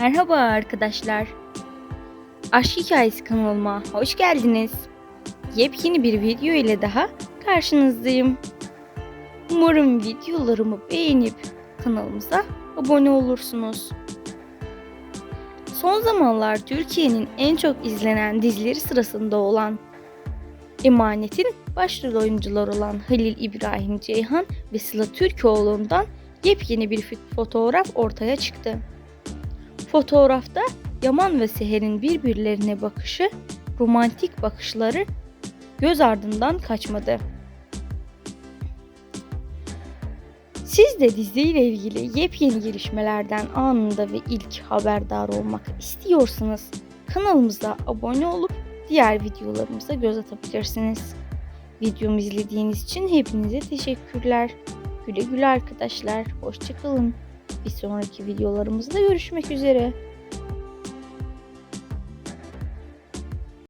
Merhaba arkadaşlar. Aşk Hikayesi kanalıma hoş geldiniz. Yepyeni bir video ile daha karşınızdayım. Umarım videolarımı beğenip kanalımıza abone olursunuz. Son zamanlar Türkiye'nin en çok izlenen dizileri sırasında olan Emanet'in başrol oyuncuları olan Halil İbrahim Ceyhan ve Sıla Türkoğlu'ndan yepyeni bir fo- fotoğraf ortaya çıktı. Fotoğrafta Yaman ve Seher'in birbirlerine bakışı, romantik bakışları göz ardından kaçmadı. Siz de diziyle ilgili yepyeni gelişmelerden anında ve ilk haberdar olmak istiyorsanız kanalımıza abone olup diğer videolarımıza göz atabilirsiniz. Videomu izlediğiniz için hepinize teşekkürler. Güle güle arkadaşlar. Hoşçakalın. Bir sonraki videolarımızda görüşmek üzere.